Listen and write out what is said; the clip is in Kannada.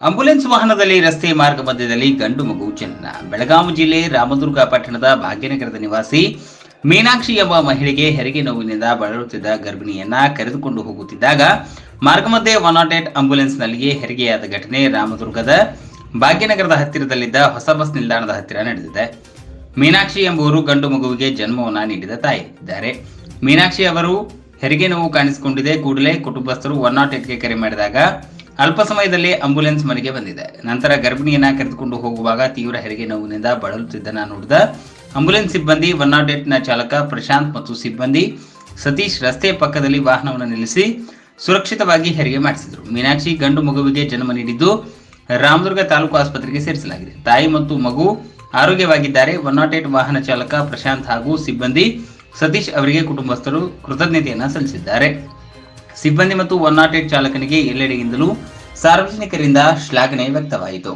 ಆಂಬ್ಯುಲೆನ್ಸ್ ವಾಹನದಲ್ಲಿ ರಸ್ತೆ ಮಾರ್ಗ ಮಧ್ಯದಲ್ಲಿ ಗಂಡು ಮಗು ಜನನ ಬೆಳಗಾವಿ ಜಿಲ್ಲೆ ರಾಮದುರ್ಗ ಪಟ್ಟಣದ ಭಾಗ್ಯನಗರದ ನಿವಾಸಿ ಮೀನಾಕ್ಷಿ ಎಂಬ ಮಹಿಳೆಗೆ ಹೆರಿಗೆ ನೋವಿನಿಂದ ಬಳಲುತ್ತಿದ್ದ ಗರ್ಭಿಣಿಯನ್ನ ಕರೆದುಕೊಂಡು ಹೋಗುತ್ತಿದ್ದಾಗ ಮಾರ್ಗ ಮಧ್ಯೆ ಒನ್ ನಾಟ್ ಏಟ್ ಆಂಬ್ಯುಲೆನ್ಸ್ನಲ್ಲಿಯೇ ಹೆರಿಗೆಯಾದ ಘಟನೆ ರಾಮದುರ್ಗದ ಭಾಗ್ಯನಗರದ ಹತ್ತಿರದಲ್ಲಿದ್ದ ಹೊಸ ಬಸ್ ನಿಲ್ದಾಣದ ಹತ್ತಿರ ನಡೆದಿದೆ. ಮೀನಾಕ್ಷಿ ಎಂಬುವರು ಗಂಡು ಮಗುವಿಗೆ ಜನ್ಮವನ್ನ ನೀಡಿದ ತಾಯಿ ಇದ್ದಾರೆ. ಮೀನಾಕ್ಷಿ ಅವರು ಹೆರಿಗೆ ನೋವು ಕಾಣಿಸಿಕೊಂಡಿದೆ. ಕೂಡಲೇ ಕುಟುಂಬಸ್ಥರು ಒನ್ ನಾಟ್ ಏಟ್ಗೆ ಕರೆ ಮಾಡಿದಾಗ ಅಲ್ಪ ಸಮಯದಲ್ಲಿ ಆಂಬ್ಯುಲೆನ್ಸ್ ಮನೆಗೆ ಬಂದಿದೆ. ನಂತರ ಗರ್ಭಿಣಿಯನ್ನ ಕರೆದುಕೊಂಡು ಹೋಗುವಾಗ ತೀವ್ರ ಹೆರಿಗೆ ನೋವಿನಿಂದ ಬಳಲುತ್ತಿದ್ದನ್ನ ನೋಡಿದ ಆಂಬ್ಯುಲೆನ್ಸ್ ಸಿಬ್ಬಂದಿ ಒನ್ ನಾಟ್ ಏಟ್ನ ಚಾಲಕ ಪ್ರಶಾಂತ್ ಮತ್ತು ಸಿಬ್ಬಂದಿ ಸತೀಶ್ ರಸ್ತೆ ಪಕ್ಕದಲ್ಲಿ ವಾಹನವನ್ನು ನಿಲ್ಲಿಸಿ ಸುರಕ್ಷಿತವಾಗಿ ಹೆರಿಗೆ ಮಾಡಿಸಿದರು. ಮೀನಾಕ್ಷಿ ಗಂಡು ಮಗುವಿಗೆ ಜನ್ಮ ನೀಡಿದ್ದು ರಾಮದುರ್ಗ ತಾಲೂಕು ಆಸ್ಪತ್ರೆಗೆ ಸೇರಿಸಲಾಗಿದೆ. ತಾಯಿ ಮತ್ತು ಮಗು ಆರೋಗ್ಯವಾಗಿದ್ದಾರೆ. ಒನ್ ನಾಟ್ ಏಟ್ ವಾಹನ ಚಾಲಕ ಪ್ರಶಾಂತ್ ಹಾಗೂ ಸಿಬ್ಬಂದಿ ಸತೀಶ್ ಅವರಿಗೆ ಕುಟುಂಬಸ್ಥರು ಕೃತಜ್ಞತೆಯನ್ನು ಸಲ್ಲಿಸಿದ್ದಾರೆ. ಸಿಬ್ಬಂದಿ ಮತ್ತು ಒನ್ ನಾಟ್ ಏಟ್ ಚಾಲಕನಿಗೆ ಎಲ್ಲೆಡೆಯಿಂದಲೂ ಸಾರ್ವಜನಿಕರಿಂದ ಶ್ಲಾಘನೆ ವ್ಯಕ್ತವಾಯಿತು.